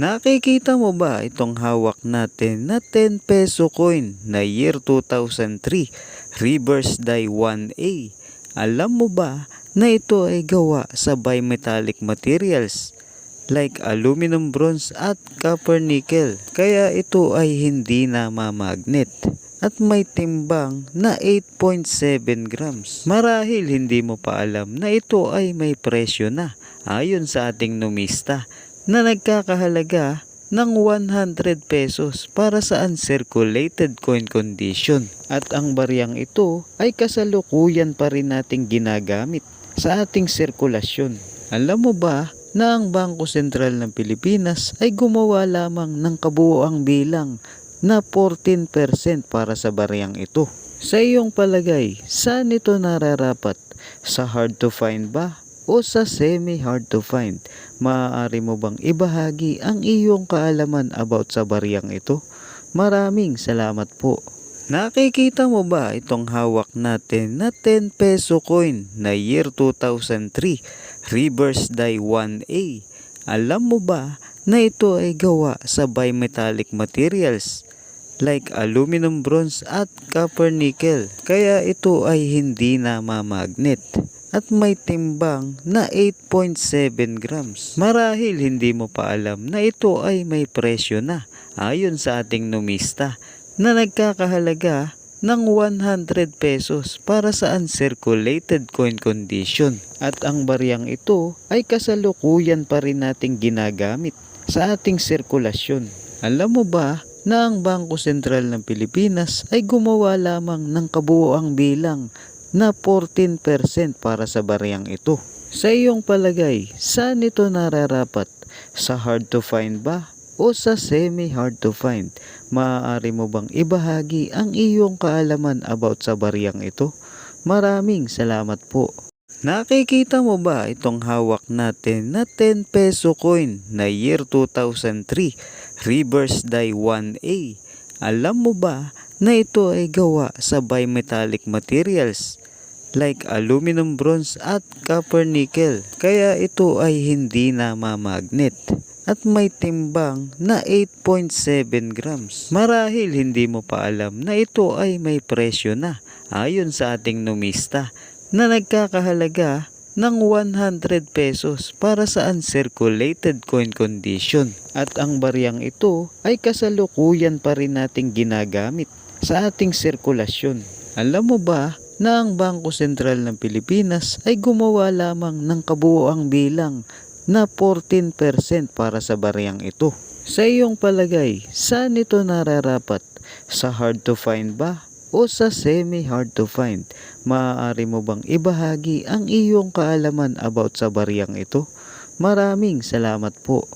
Nakikita mo ba itong hawak natin na 10 peso coin na year 2003 reverse die 1A? Alam mo ba na ito ay gawa sa bimetallic materials like aluminum bronze at copper nickel kaya ito ay hindi na mamagnet at may timbang na 8.7 grams. Marahil hindi mo pa alam na ito ay may presyo na ayon sa ating numista na nagkakahalaga ng 100 pesos para sa uncirculated coin condition. At ang bariyang ito ay kasalukuyan pa rin nating ginagamit sa ating sirkulasyon. Alam mo ba na ang Bangko Sentral ng Pilipinas ay gumawa lamang ng kabuoang bilang na 14% para sa bariyang ito. Sa iyong palagay, saan ito nararapat? Sa hard to find ba? O sa semi hard to find? Maaari mo bang ibahagi ang iyong kaalaman about sa bariyang ito? Maraming salamat po. Nakikita mo ba itong hawak natin na 10 peso coin na year 2003 reverse die 1A? Alam mo ba na ito ay gawa sa bimetallic materials like aluminum bronze at copper nickel kaya ito ay hindi na mamagnet at may timbang na 8.7 grams. Marahil hindi mo pa alam na ito ay may presyo na ayon sa ating numista na nagkakahalaga ng 100 pesos para sa uncirculated coin condition. At ang bariyang ito ay kasalukuyan pa rin nating ginagamit sa ating sirkulasyon. Alam mo ba na ang Bangko Sentral ng Pilipinas ay gumawa lamang ng kabuoang bilang na 14% para sa bariyang ito. Sa iyong palagay, saan ito nararapat? Sa hard to find ba? O sa semi hard to find? Maaari mo bang ibahagi ang iyong kaalaman about sa bariyang ito? Maraming salamat po. Nakikita mo ba itong hawak natin na 10 peso coin na year 2003 reverse die 1A? Alam mo ba na ito ay gawa sa bimetallic materials like aluminum bronze at copper nickel kaya ito ay hindi na mamagnet at may timbang na 8.7 grams. Marahil hindi mo pa alam na ito ay may presyo na ayon sa ating numista na nagkakahalaga ng 100 pesos para sa uncirculated coin condition. At ang bariyang ito ay kasalukuyan pa rin nating ginagamit sa ating sirkulasyon. Alam mo ba na ang Bangko Sentral ng Pilipinas ay gumawa lamang ng kabuoang bilang na 14% para sa bariyang ito. Sa iyong palagay, saan ito nararapat? Sa hard to find ba? O sa semi hard to find? Maaari mo bang ibahagi ang iyong kaalaman about sa bariyang ito? Maraming salamat po.